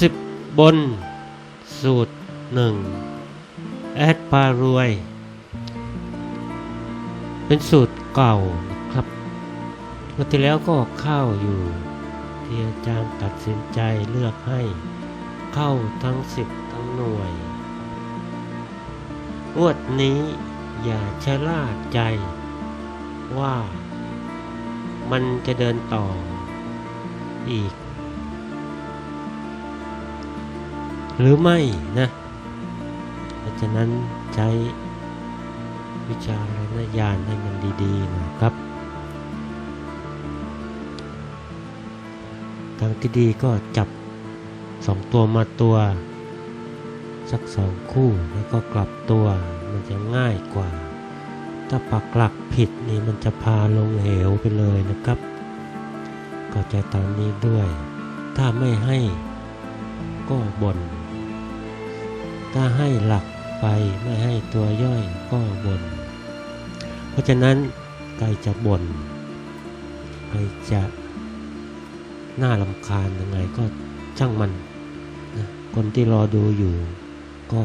สิบบน สูตรหนึ่งแอดปารวย เป็นสูตรเก่าครับเมื่อที่แล้วก็เข้าอยู่ ที่อาจารย์ตัดสินใจเลือกให้เข้าทั้งสิบทั้งหน่วยงวดนี้อย่าชะล่าใจว่ามันจะเดินต่ออีก หรือไม่นะเพราะฉะนั้นใช้วิจารณญาณให้มันดีๆนะครับ ทางที่ดีก็จับสองตัวมาตัว สักสองคู่แล้วก็กลับตัวมันจะง่ายกว่า ถ้าปักหลักผิดนี่มันจะพาลงเหวไปเลยนะครับก็ใจตามนี้ด้วย ถ้าไม่ให้ก็บ่น ถ้าให้หลักไปไม่ให้ตัวย่อยก็บน่น เพราะฉะนั้นใครจะบน่นใครจะน่าลำคาญยังไงก็ช่างมันนะคนที่รอดูอยู่ ก็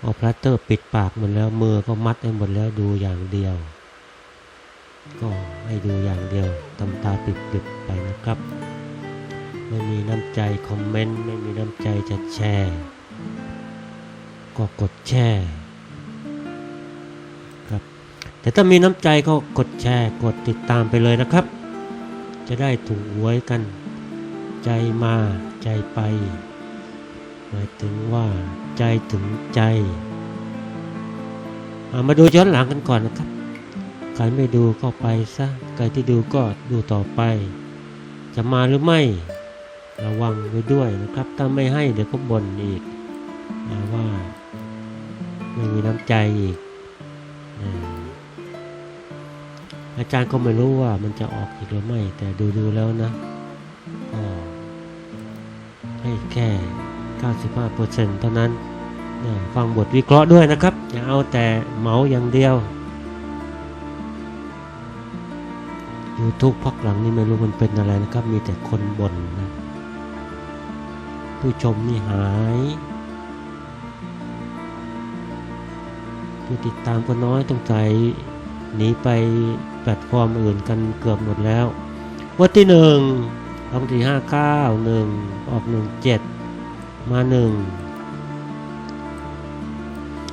เอาพลาสเตอร์ปิดปากหมดแล้วมือก็มัดให้หมดแล้วดูอย่างเดียว ก็ให้ดูอย่างเดียวทำตาปิดๆไปนะครับ ไม่มีน้ำใจคอมเมนต์ไม่มีน้ำใจจะแชร์ ก็กดแชร์ครับแต่ถ้ามีน้ำใจก็กดแชร์กดติดตามไปเลยนะครับ จะได้ถูกหวยกัน ใจมาใจไป หมายถึงว่าใจถึงใจามาดูย้อนหลังกันก่อนนะครับใครไม่ดูก็ไปซะใครที่ดูก็ดูต่อไป จะมาหรือไม่ระวังไว้ด้วยนะครับ ถ้าไม่ให้เดี๋ยวก็บ่นอีกว่า ไม่มีน้ำใจอีกอาจารย์ก็ไม่รู้ว่ามันจะออกอีกหรือไม่ แต่ดูๆแล้วนะก็ให้แค่ 95%เท่านั้นนะฟังบทวิเคราะห์ด้วยนะครับ อย่าเอาแต่เมาอย่างเดียว YouTube พักหลังนี่ไม่รู้มันเป็นอะไรนะครับ มีแต่คนบ่นนะ ผู้ชมนี่หาย ผู้ติดตามก็น้อยต้องใจหนีไปแพลตฟอร์มอื่นกันเกือบหมดแล้ว วันที่หนึ่งออกที่ห้าเก้าหนึ่งออกหนึ่งเจ็ดมาหนึ่ง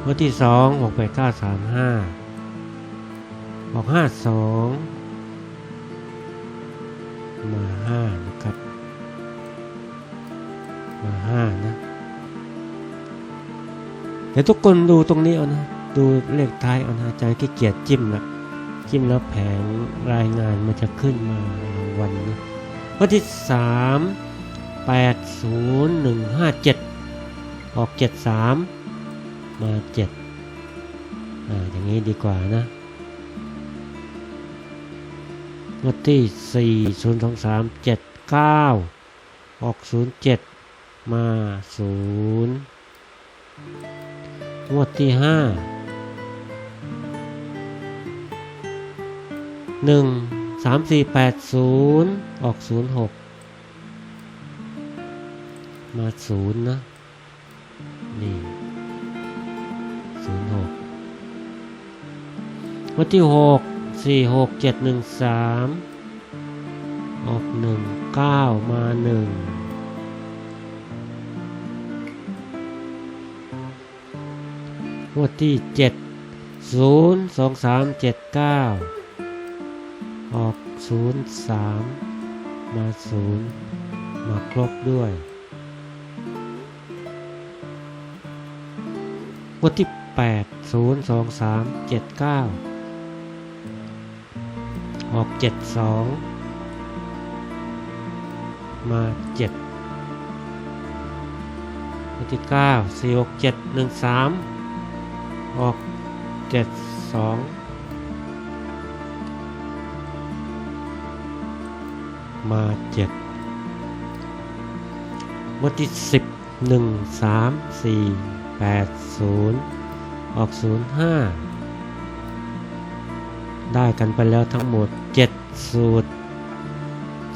วันที่สองออกไปเก้าสามห้าออกห้าสองมาห้านะครับ มาห้านะเดี๋ยวทุกคนดูตรงนี้เอานะ ดูเลขท้ายเอานะอาจารย์ขี้เกียจจิ้มละจิ้มแล้วแผงรายงานมันจะขึ้นมารางวัลนะวันที่สามแปดศูนย์หนึ่งห้าเจ็ดออกเจ็ดสามมาเจ็ดอ่าอย่างนี้ดีกว่านะวันที่สี่ศูนย์สองสามเจ็ดเก้าออกศูนย์เจ็ดมาศูนย์งวดที่ห้า หนึ่งสามสี่แปดศูนย์ออกศูนย์หกมาศูนย์นะ นี่ศูนย์หกงวันที่หกสี่หกเจ็ดหนึ่งสามออกหนึ่งเก้ามาหนึ่งงวที่เจ็ดศูนย์ส ออก 03 มา 0 มาครบด้วยวันที่ 8 0 2 3 7 9 ออก 72 มา 7 วันที่ 9 4 6 7 1 3 ออก 72 มาเจ็ดวันที่สิบหนึ่งสามสี่แปดศูนย์ออกศูนย์ห้าได้กันไปแล้วทั้งหมดเจ็ดสูตร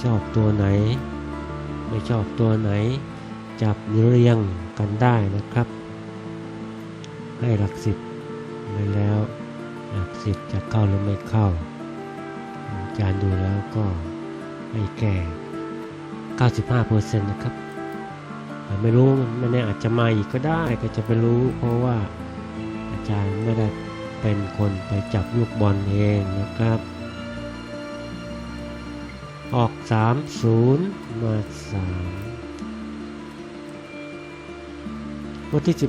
ชอบตัวไหน ไม่ชอบตัวไหน จับเรียงกันได้นะครับ ให้หลักสิบไปแล้วหลักสิบจะเข้าหรือไม่เข้าอาจารย์ดูแล้วก็ ให้แก่ 95%นะครับไม่รู้ไม่แน่อาจจะมาอีกก็ได้ก็จะไปรู้ เพราะว่าอาจารย์ไม่ได้เป็นคนไปจับลูกบอลเองนะครับ ออก 30 มา 3 วันที่ 12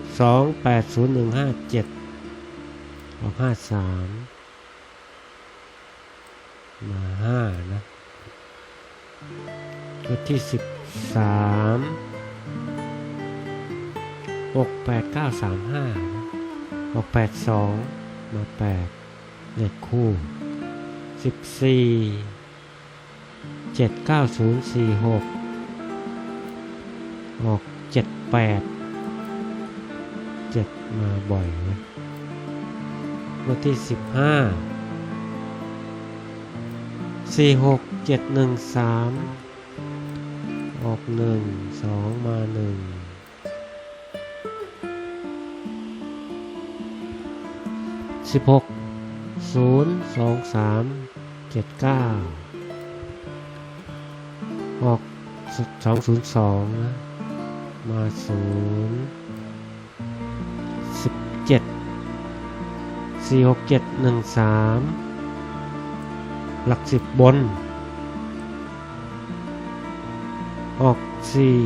80157 ออก 53 มา 5 นะ วันที่ 13 6 8 9 3 5นะออก82 มา 8 เลขคู่ 14 7 9 0 4 6 ออก 78 7 มาบ่อยนะวันที่ 15 4 6 7 1 3ออก1 2มา1 16 0 2 3 7 9ออกสองศูนย์สองนะมาศูนย์สิบเจ็ดสี่หกเจ็ดหนึ่งสาม หลักสิบบน ออกสี่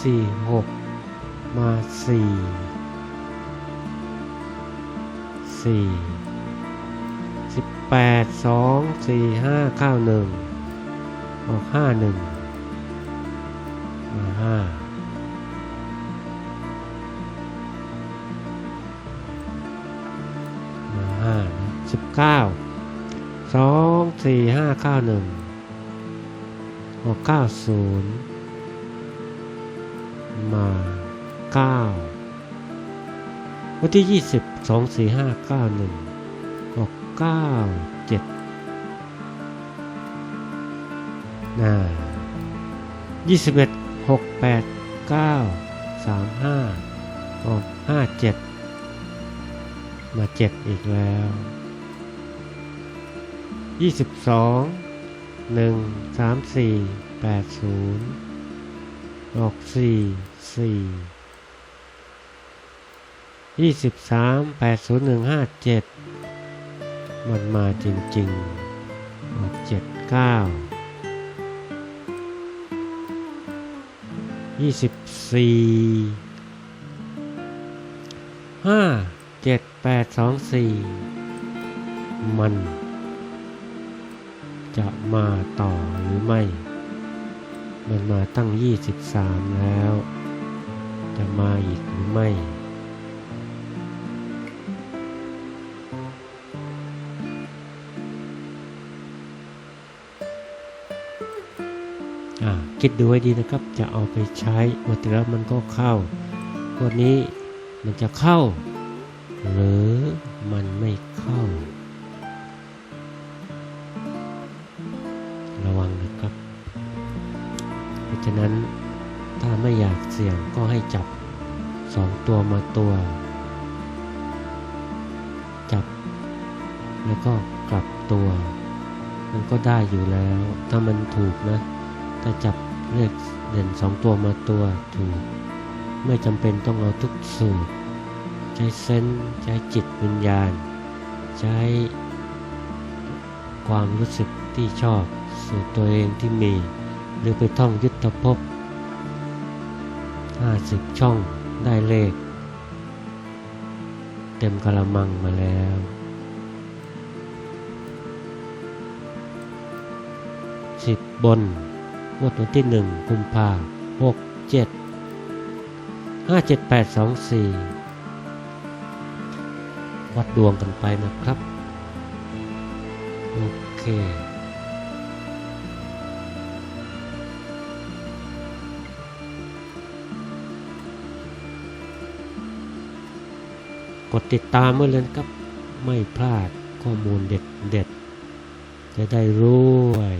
สี่หกมาสี่สี่สิบแปดสองสี่ห้าเก้าหนึ่งออกห้าหนึ่งมาห้ามาห้าสิบเก้า สองสี่ห้าเก้าหนึ่งออกเก้าศูนย์มาเก้าวันที่ยี่สิบสองสี่ห้าเก้าหนึ่งออกเก้าเจ็ดน่ายี่สิบเอ็ดหกแปดเก้าสามห้าออกห้าเจ็ดมาเจ็ดอีกแล้ว ยี่สิบสองหนึ่งสามสี่แปดศูนย์ออกสี่สี่ยี่สิบสามแปดศูนย์หนึ่งห้าเจ็ดมันมาจริงๆออกเจ็ดเก้ายี่สิบสี่ห้าเจ็ดแปดสองสี่มัน จะมาต่อหรือไม่ มันมาตั้งยี่สิบสามแล้ว จะมาอีกหรือไม่คิดดูให้ดีนะครับ จะเอาไปใช้หมดแล้วมันก็เข้าวันนี้มันจะเข้า หรือมันไม่เข้า นั้น ถ้าไม่อยากเสี่ยงก็ให้จับสองตัวมาตัว จับ แล้วก็กลับตัว มันก็ได้อยู่แล้ว ถ้ามันถูกนะ ถ้าจับเลขเด่นสองตัวมาตัวถูก ไม่จำเป็นต้องเอาทุกสูตร ใช้เซนใช้จิตวิญญาณ ใช้ความรู้สึกที่ชอบสูตรตัวเองที่มี หรือไปท่องยุทธภพ50 ช่องได้เลข เต็มกระมังมาแล้วสิบบนงวดวันที่หนึ่งกุมภาหกเจ็ดห้าเจ็ดแปดสองสี่วัดดวงกันไปนะครับ โอเค กดติดตามไว้เลยนะครับไม่พลาดข้อมูลเด็ดเด็ดๆจะได้รู้ไว้